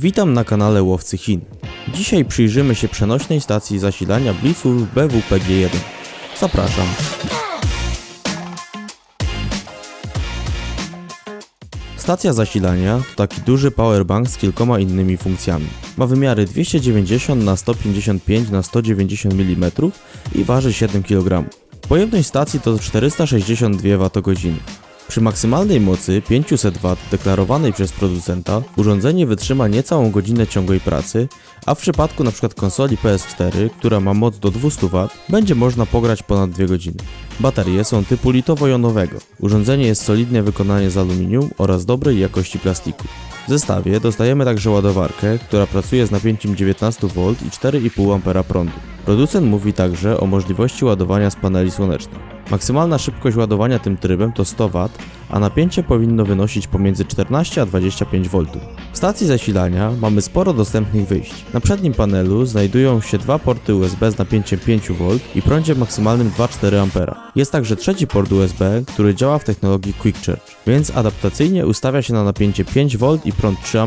Witam na kanale Łowcy Chin. Dzisiaj przyjrzymy się przenośnej stacji zasilania Blitzwolf BWPG-1. Zapraszam. Stacja zasilania to taki duży powerbank z kilkoma innymi funkcjami. Ma wymiary 290 na 155 na 190 mm i waży 7 kg. Pojemność stacji to 462 Wh. Przy maksymalnej mocy 500 W deklarowanej przez producenta urządzenie wytrzyma niecałą godzinę ciągłej pracy, a w przypadku np. konsoli PS4, która ma moc do 200 W, będzie można pograć ponad 2 godziny. Baterie są typu litowo-jonowego. Urządzenie jest solidnie wykonane z aluminium oraz dobrej jakości plastiku. W zestawie dostajemy także ładowarkę, która pracuje z napięciem 19V i 4,5 A prądu. Producent mówi także o możliwości ładowania z paneli słonecznych. Maksymalna szybkość ładowania tym trybem to 100 W, a napięcie powinno wynosić pomiędzy 14 a 25 V. W stacji zasilania mamy sporo dostępnych wyjść. Na przednim panelu znajdują się dwa porty USB z napięciem 5V i prądzie maksymalnym 2,4 A. Jest także trzeci port USB, który działa w technologii Quick Charge, więc adaptacyjnie ustawia się na napięcie 5V i prąd 3 A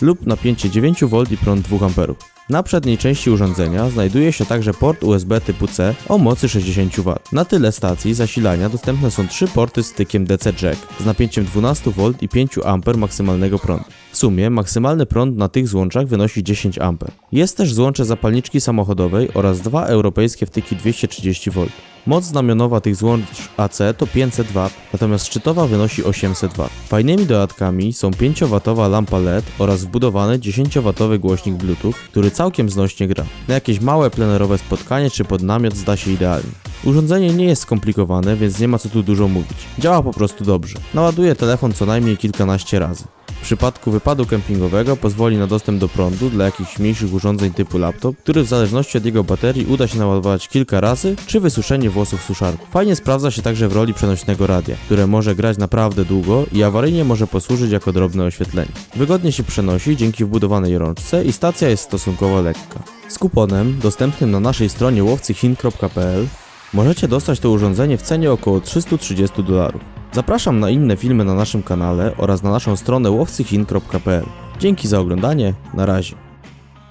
lub napięcie 9V i prąd 2 A. Na przedniej części urządzenia znajduje się także port USB typu C o mocy 60 W. Na tyle stacji zasilania dostępne są trzy porty z stykiem DC Jack z napięciem 12V i 5 A maksymalnego prądu. W sumie maksymalny prąd na tych złączach wynosi 10 A. Jest też złącze zapalniczki samochodowej oraz dwa europejskie wtyki 230V. Moc znamionowa tych złącz AC to 500 W, natomiast szczytowa wynosi 800 W. Fajnymi dodatkami są 5W lampa LED oraz wbudowany 10W głośnik Bluetooth, który całkiem znośnie gra. Na jakieś małe plenerowe spotkanie czy pod namiot zda się idealnie. Urządzenie nie jest skomplikowane, więc nie ma co tu dużo mówić. Działa po prostu dobrze. Naładuje telefon co najmniej kilkanaście razy. W przypadku wypadu kempingowego pozwoli na dostęp do prądu dla jakichś mniejszych urządzeń typu laptop, który w zależności od jego baterii uda się naładować kilka razy, czy wysuszenie włosów w suszarku. Fajnie sprawdza się także w roli przenośnego radia, które może grać naprawdę długo i awaryjnie może posłużyć jako drobne oświetlenie. Wygodnie się przenosi dzięki wbudowanej rączce i stacja jest stosunkowo lekka. Z kuponem dostępnym na naszej stronie łowcychin.pl możecie dostać to urządzenie w cenie około 330 dolarów. Zapraszam na inne filmy na naszym kanale oraz na naszą stronę łowcychin.pl. Dzięki za oglądanie, na razie.